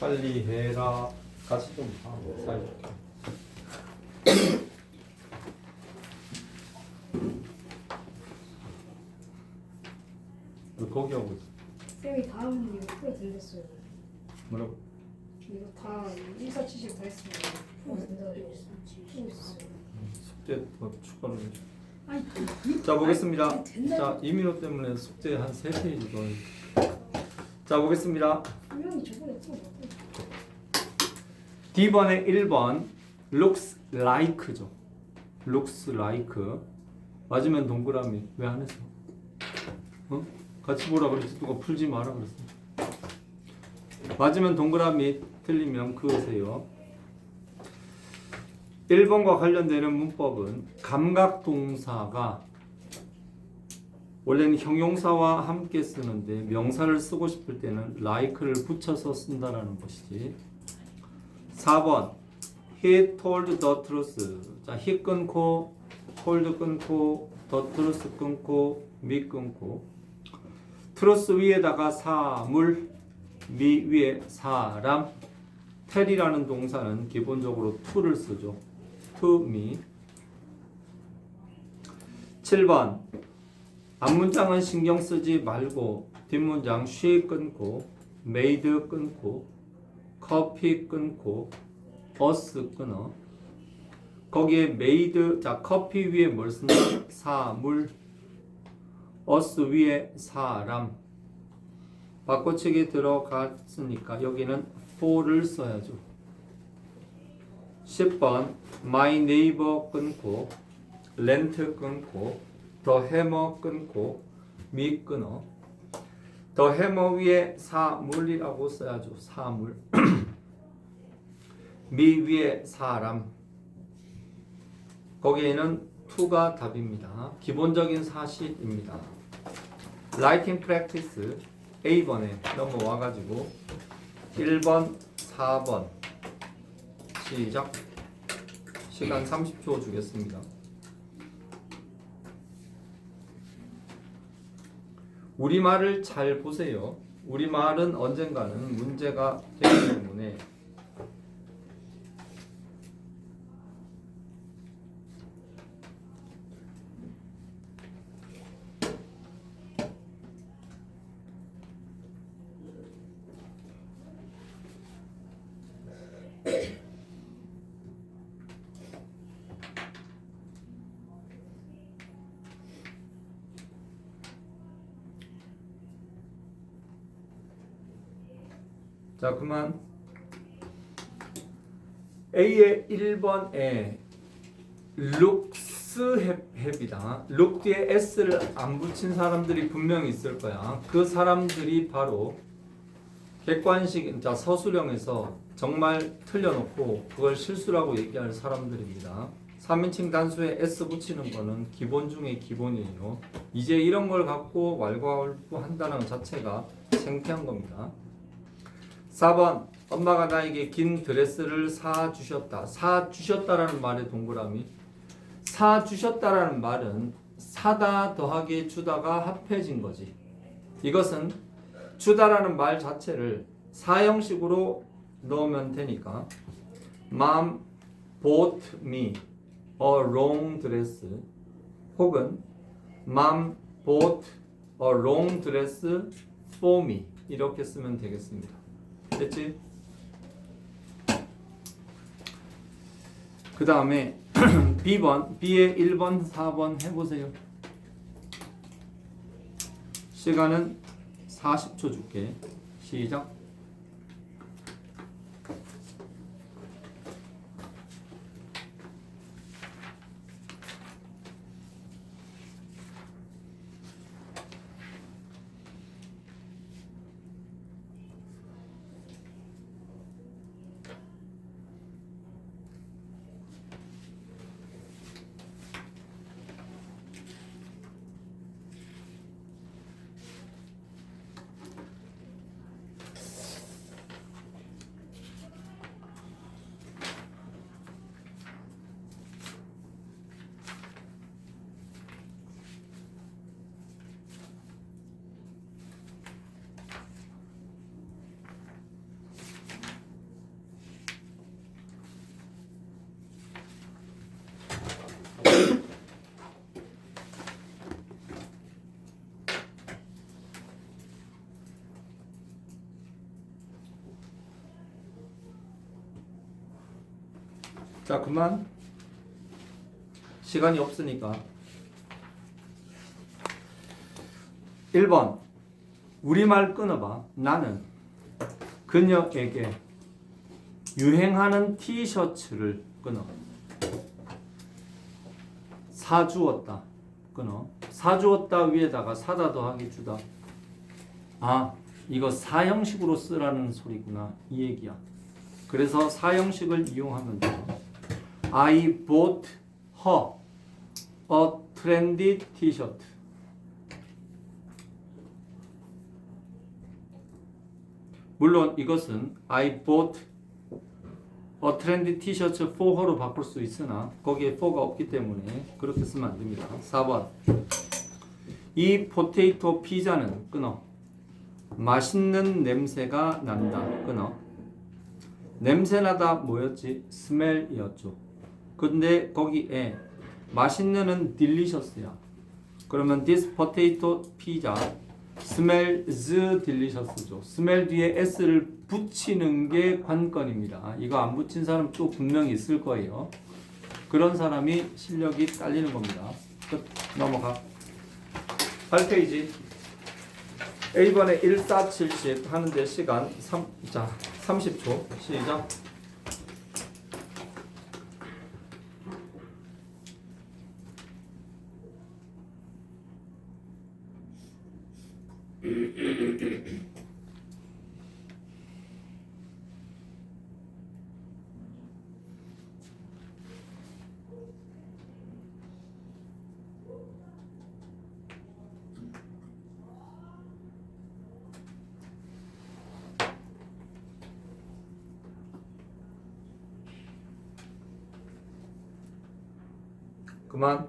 빨리 해라. 같이 좀 하고. 왜 거기 하고 있어? 쌤이 다음 이거 풀어 드렸어요. 뭐라고? 이거 다1470다 했습니다. 숙제 더 추가로 해줘. 아니, 자 보겠습니다. 자 이민호 때문에 숙제 한 세 페이지 더. 자 보겠습니다. 분명히 저번에 놨고. D번의 1번 looks like죠. looks like 맞으면 동그라미 왜 안 했어? 어? 같이 보라 그랬지 누가 풀지 마라 그랬어. 맞으면 동그라미 틀리면 그으세요. 1번과 관련되는 문법은 감각 동사가 원래는 형용사와 함께 쓰는데 명사를 쓰고 싶을 때는 like를 붙여서 쓴다라는 것이지. 4번 He told the truth. 자, he 끊고 told 끊고 the truth 끊고 me 끊고 truth 위에다가 사물 me 위에 사람 tell이라는 동사는 기본적으로 to를 쓰죠. to me 7번 앞문장은 신경 쓰지 말고 뒷문장 she 끊고 made 끊고 커피 끊고 버스 끊어. 거기에 메이드 자 커피 위에 뭘 쓴다 사물. 어스 위에 사람. 바꿔치기 들어갔으니까 여기는 for를 써야죠. 10번 my neighbor 끊고 렌트 끊고 더 해머 끊고 미 끊어 더 해머 위에 사물이라고 써야죠 사물 미 위에 사람 거기에는 to가 답입니다. 기본적인 사실입니다. 라이팅 프랙티스 A번에 넘어와 가지고 1번, 4번 시작 시간 30초 주겠습니다. 우리말을 잘 보세요. 우리말은 언젠가는 문제가 되기 때문에 자 그만 A의 1번에 looks happy다. look 뒤에 s를 안 붙인 사람들이 분명히 있을 거야. 그 사람들이 바로 객관식 자 서술형에서 정말 틀려놓고 그걸 실수라고 얘기할 사람들입니다. 3인칭 단수에 s 붙이는 거는 기본 중에 기본이에요. 이제 이런 걸 갖고 왈가왈부 한다는 것 자체가 창피한 겁니다. 4번 엄마가 나에게 긴 드레스를 사 주셨다. 사 주셨다라는 말의 동그라미. 사 주셨다라는 말은 사다 더하기 주다가 합해진 거지. 이것은 주다라는 말 자체를 사형식으로 넣으면 되니까 Mom bought me a long dress 혹은 Mom bought a long dress for me 이렇게 쓰면 되겠습니다. 됐지? 그 다음에 B번, B의 1번, 4번 해보세요. 시간은 40초 줄게. 시작. 자, 그만. 시간이 없으니까. 1번. 우리말 끊어봐. 나는 그녀에게 유행하는 티셔츠를 끊어. 사주었다. 끊어. 사주었다 위에다가 사다 더하기 주다. 아, 이거 사형식으로 쓰라는 소리구나. 이 얘기야. 그래서 사형식을 이용하면 돼요. I bought her a trendy t-shirt. 물론 이것은 I bought a trendy t-shirt for her로 바꿀 수 있으나 거기에 for가 없기 때문에 그렇게 쓰면 안 됩니다. 4번 이 포테이토 피자는 끊어 맛있는 냄새가 난다 끊어 냄새나다 뭐였지? 스멜이었죠. 근데 거기에 맛있는은 딜리셔스야. 그러면 this potato pizza smells delicious죠. smell 뒤에 s를 붙이는 게 관건입니다. 이거 안 붙인 사람 또 분명히 있을 거예요. 그런 사람이 실력이 딸리는 겁니다. 끝. 넘어가. 8페이지. A번에 1470 하는데 시간 3, 자, 30초. 시작. 그만.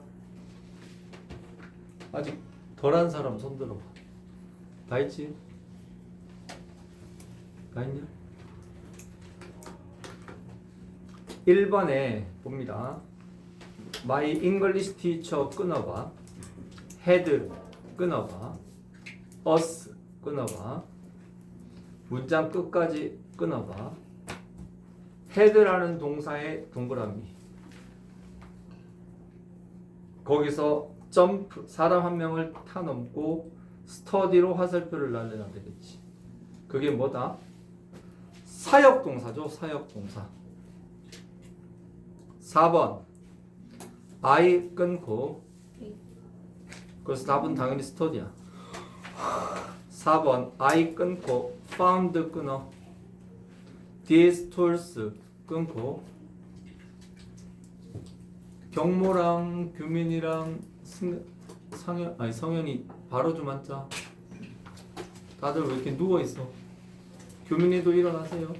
아직 덜한 사람 손 들어봐. 다 했지? 다 했냐? 1번에 봅니다. My English teacher 끊어봐. had 끊어봐. us 끊어봐. 문장 끝까지 끊어봐. had라는 동사의 동그라미. 거기서 점프 사람 한 명을 타 넘고 스터디로 화살표를 날려야 되겠지. 그게 뭐다? 사역 동사죠. 사역 동사. 4번 I 끊고 그래서 답은 당연히 스터디야. 4번 I 끊고 found 끊어 these tools 끊고 경모랑 규민이랑 승, 상현 아니 성현이 바로 좀 앉자. 다들 왜 이렇게 누워 있어? 규민이도 일어나세요.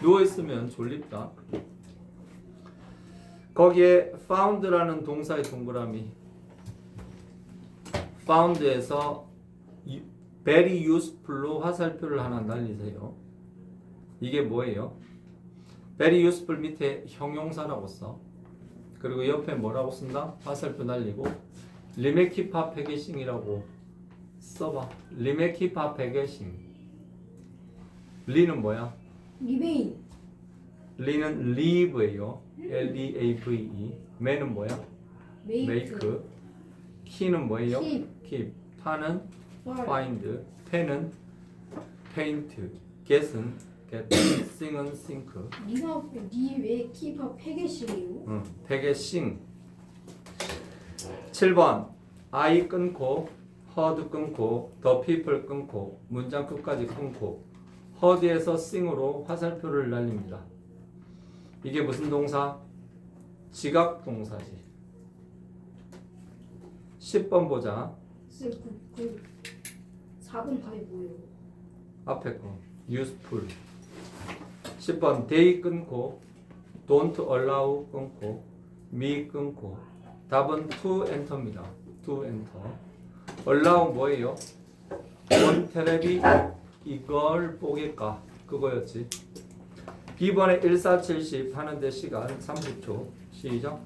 누워 있으면 졸립다. 거기에 found라는 동사의 동그라미. found에서 유- very useful로 화살표를 하나 날리세요. 이게 뭐예요? very useful 밑에 형용사라고 써. 그리고 옆에 뭐라고 쓴다? 화살표 날리고 리메키파 패게싱이라고 써봐. 리메키파 패게싱. 리는 뭐야? 리베인 리는 live예요. L E A V E. 매는 뭐야? 메이크 make. 키는 뭐예요? keep keep. 파는 월 find. 펜은 paint. get은 get. sing은 sink. 니가 니왜 키파 패게시래요? 응, 베개 싱 7번 I 끊고 heard 끊고 the people 끊고 문장 끝까지 끊고 heard에서 sing으로 화살표를 날립니다. 이게 무슨 동사? 지각 동사지. 10번 보자. 그, 그 4번 답이 뭐예요? 앞에 거 useful 10번 they 끊고 don't allow 끊고 me 끊고. 답은 to enter입니다. to enter. allow 뭐예요? 원 테레비 이걸 보겠까 그거였지. B번에 1470 하는데 시간 30초. 시작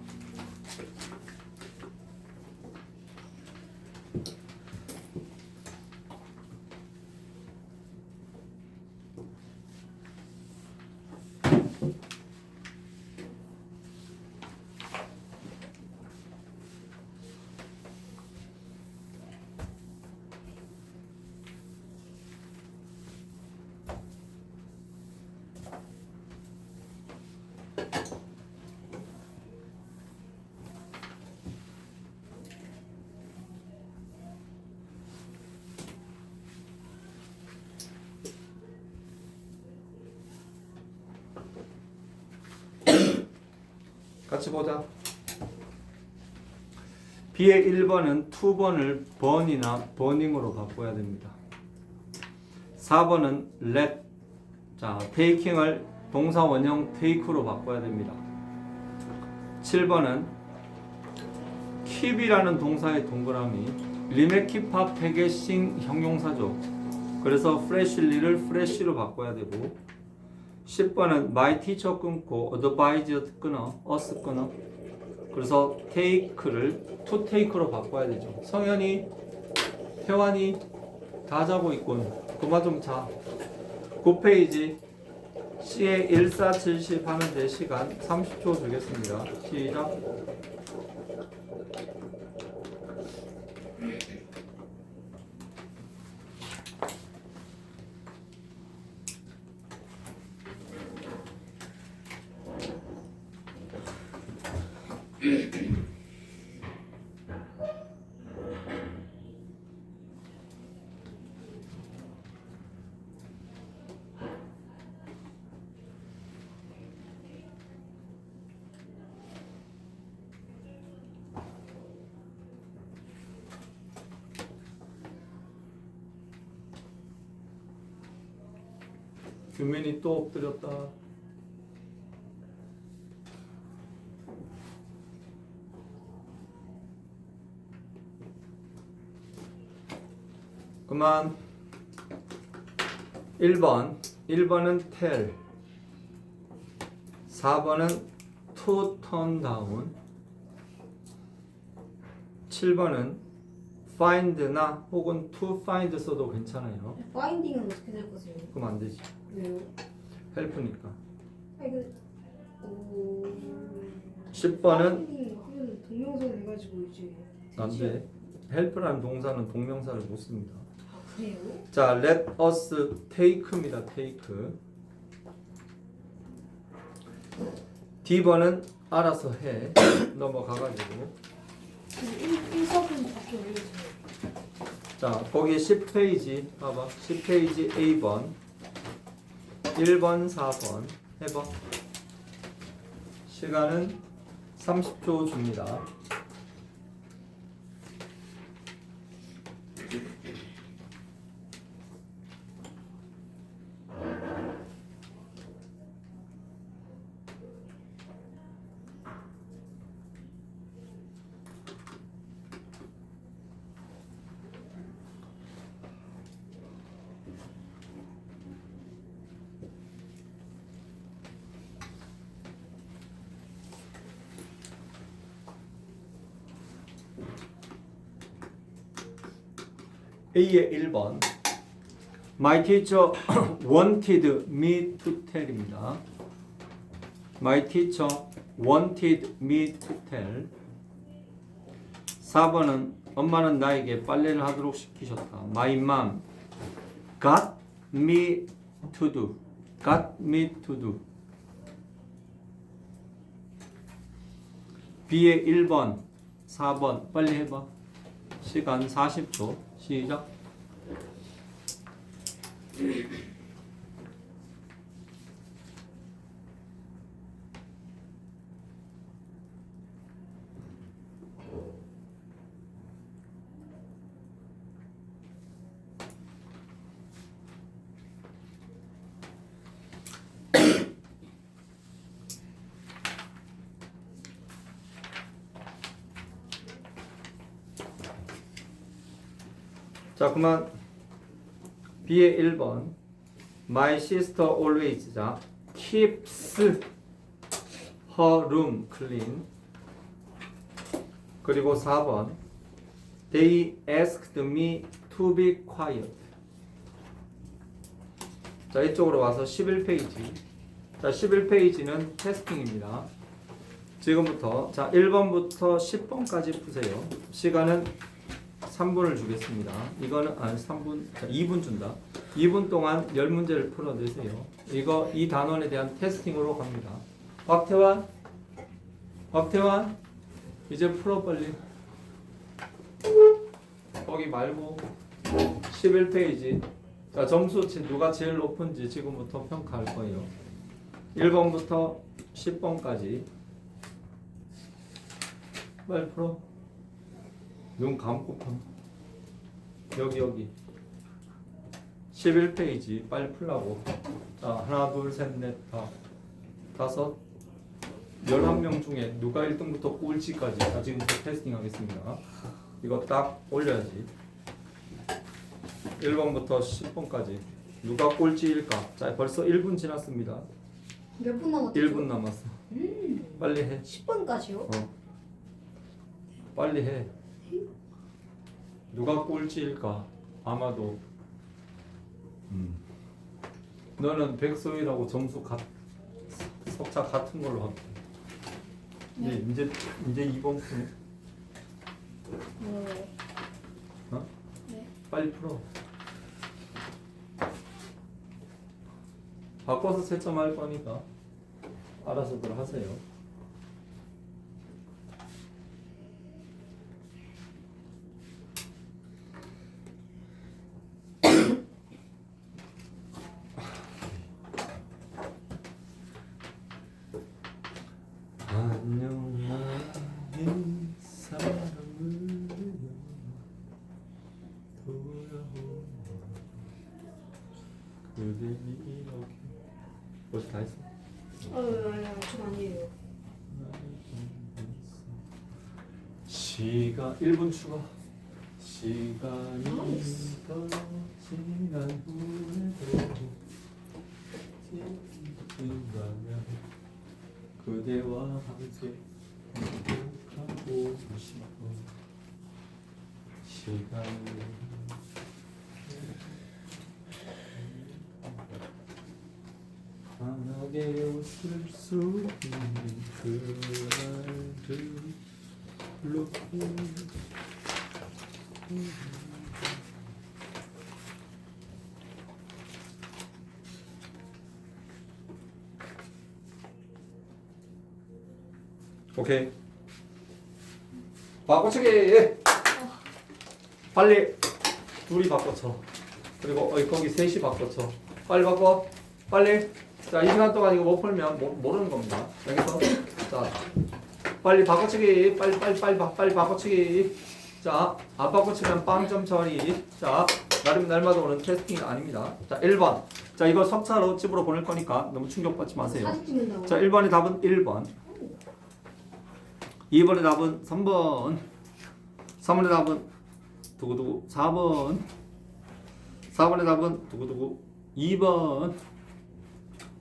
같이 보자. B의 1번은 2번을 burn이나 burning으로 바꿔야 됩니다. 4번은 let, 자, taking을 동사 원형 take로 바꿔야 됩니다. 7번은 keep이라는 동사의 동그라미, 리메키파 패게싱 형용사죠. 그래서 freshly를 fresh로 바꿔야 되고 10번은 my teacher 끊고 advised 끊어 us 끊어. 그래서 take를 to take로 바꿔야 되죠. 성현이 태환이 다 자고 있군. 그만 좀 자. 9페이지 C에 1470 하면 될 시간 30초 주겠습니다. 시작 규민이 또 엎드렸다. 그만. 1번. 1번은 tell 4번은 to turn down 7번은 find나 혹은 to find 써도 괜찮아요. 파인딩은 어떻게 될 거세요? 그럼 안 되지 왜요? 아 이거 오 10번은? 파인딩 하면 동명사를 해가지고 이제 안돼. help라는 동사는 동명사를 못 씁니다. 아 그래요? 자 let us take입니다 take. D번은 알아서 해. 넘어가가지고. 그 1, 1사분 밖에 올려주세요. 자 거기 10페이지 봐봐. 10페이지 A번 1번 4번 해봐. 시간은 30초 줍니다 A의 1번 My teacher wanted me to tell입니다. My teacher wanted me to tell 4번은 엄마는 나에게 빨래를 하도록 시키셨다. My mom got me to do got me to do B의 1번 4번 빨리 해봐. 시간 40초 시작 자 그만 B의 1번 My sister always 자 keeps her room clean 그리고 4번 They asked me to be quiet 자 이쪽으로 와서 11페이지 자 11페이지는 테스팅입니다 지금부터 자 1번부터 10번까지 푸세요 시간은 3분을 주겠습니다. 이거는 아 3분, 자, 2분 준다. 2분 동안 10문제를 풀어내세요. 이거 이 단원에 대한 테스팅으로 갑니다. 박태환 박태환 이제 풀어 빨리 거기 말고 11페이지 자 점수치 누가 제일 높은지 지금부터 평가할 거예요 1번부터 10번까지 빨리 풀어 눈 감고 풀어 여기 여기. 11페이지 빨리 풀라고. 자 하나 둘셋넷다. 다섯. 11명 중에 누가 1등부터 꼴찌까지. 자 지금부터 테스팅 하겠습니다. 이거 딱 올려야지. 1번부터 10번까지. 누가 꼴찌일까? 자 벌써 1분 지났습니다. 몇 분 남았죠? 1분 남았어. 빨리 해. 10번까지요? 어. 빨리 해 누가 꼴찌일까 아마도 음. 너는 백소희라고 점수 같 석차 같은 걸로 할게 네. 이제 이제 2번 푸네 네. 어? 네. 빨리 풀어 바꿔서 채점할 거니까 알아서들 하세요 안녕 나의 사랑을 돌아오는 그대 이렇게 벌써 다 했어? 어, 아니요, 전 아니에요. 시간 1분 추가. 시간이 더 지난 후에도 지나면 그대와 함께 행복하고 싶어 시간을 환하게 웃을 수 있는 그날들 오케이. 바꿔치기 빨리 둘이 바꿔쳐. 그리고 어이 거기 셋이 바꿔쳐. 빨리 바꿔. 빨리. 자 이 시간 동안 이거 못 풀면 모, 모르는 겁니다. 여기서 자 빨리 바꿔치기 빨리 빨리 빨리 바, 빨리 바꿔치기. 자 안 바꿔치면 빵점 처리. 자 나름 날마다 오는 테스팅 아닙니다. 자 1번. 자 이거 석차로 집으로 보낼 거니까 너무 충격받지 마세요. 사진 찍는다고. 자 1번의 답은 1번. 2번의 답은 3번. 3번의 답은 두구두구 4번. 4번의 답은 두구두구 2번.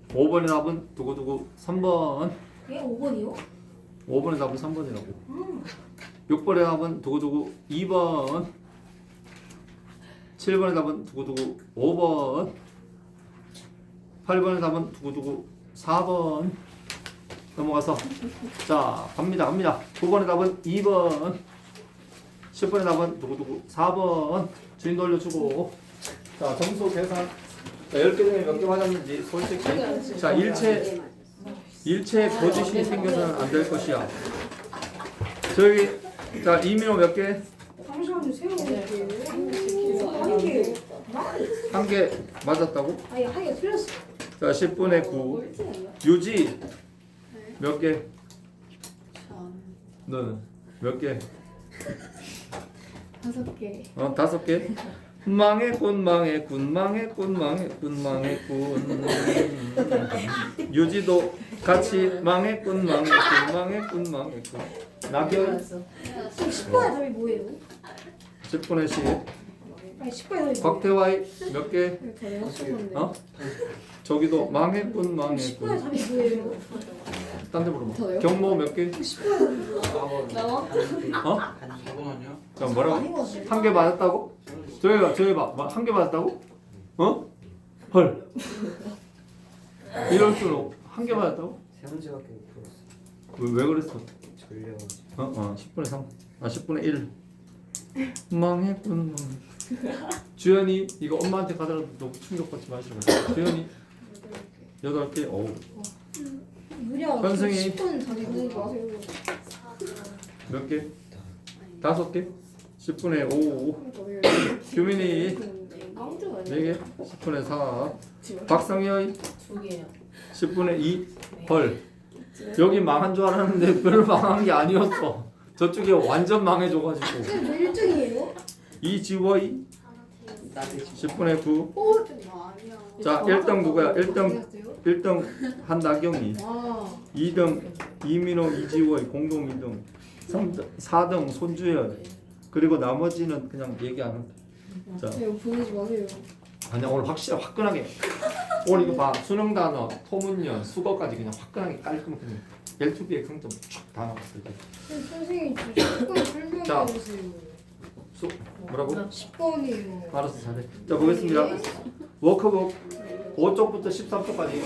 5번의 답은 두구두구 3번. 예, 5번이요? 5번의 답은 3번이라고. 음. 6번의 답은 두구두구 2번. 7번의 답은 두구두구 5번. 8번의 답은 두구두구 4번. 넘어가서. 자 갑니다 갑니다. 9번의 답은 2번. 10번의 답은 두구두구 4번. 주인 돌려주고. 자 점수 계산. 자 10개 중에 몇 개 맞았는지 솔직히. 자 일체 일체 거짓이 생겨서는 안 될 것이야 저기 자 이민호 몇 개? 잠시만요, 세워볼게요. 한 개. 한 개 맞았다고? 아니, 한개 틀렸어. 자 10분의 9 유지 몇 개? 너는 몇 개? 다섯 개. 어 다섯 개? 망했군 망했군 망했군 망했군 망했군 유지도 같이 망했군 망했군 망했군 망했군 낙연 10번의 답이 뭐예요? 10분의 10 아니, 10번의 답이 뭐예요? 곽태화이 몇 개? 저요? 10번인데. 어? 저기도 망했군 10번의 망했군 답이 뭐예요? 딴 데 물어봐 저요? 경모 몇 개? 10번의 나와? 어? 잠깐만요. 자 답이 뭐라고? 아닌 것 같은데. 한개 맞았다고? 저기 봐 저기 봐한 개 맞았다고? 어? 헐 이럴 수록 한개 맞았다고? 세 문제밖에 못 풀었어. 왜, 왜 그랬어? 졸려가지고. 어? 어 10분의 3. 아 10분의 1. 망했군 망. 주연이 이거 엄마한테 가더라도 너무 충격받지 마시라고. 주연이 8개. 어우. 무려 현승이. 10분 전에 보내지 마세요. 몇 개? 다섯 개? 10분에 5 그러니까 왜? 규민이 아무도 안 4개 10분에 4 박성현 두 개요. 10분에 2 벌. 여기 망한 줄 알았는데 별로 망한 게 아니었어. 저쪽에 완전 망해줘가지고. 쌤, 저 1등이에요? 이지워이 나도 10분에 9. 오! 자, 1등 누구야? 1등 1등 한나경이. 아, 2등 이민호 이지워이 공동 2등. 3등 4등 손주열. 그리고 나머지는 그냥 얘기 안 한다. 자, 이거 보내지 마세요. 아니야 오늘 확실히 화끈하게. 오늘 이거 봐 수능 단어, 토문연, 수거까지 그냥 화끈하게 깔끔하게 그냥 L2B의 강점 쫙다 나왔어. 쌤, 선생님, 저 10번 자. 설명해주세요. 수 뭐라고? 10번이에요. 알았어 잘해. 자 보겠습니다. 워크북 5쪽부터 13쪽까지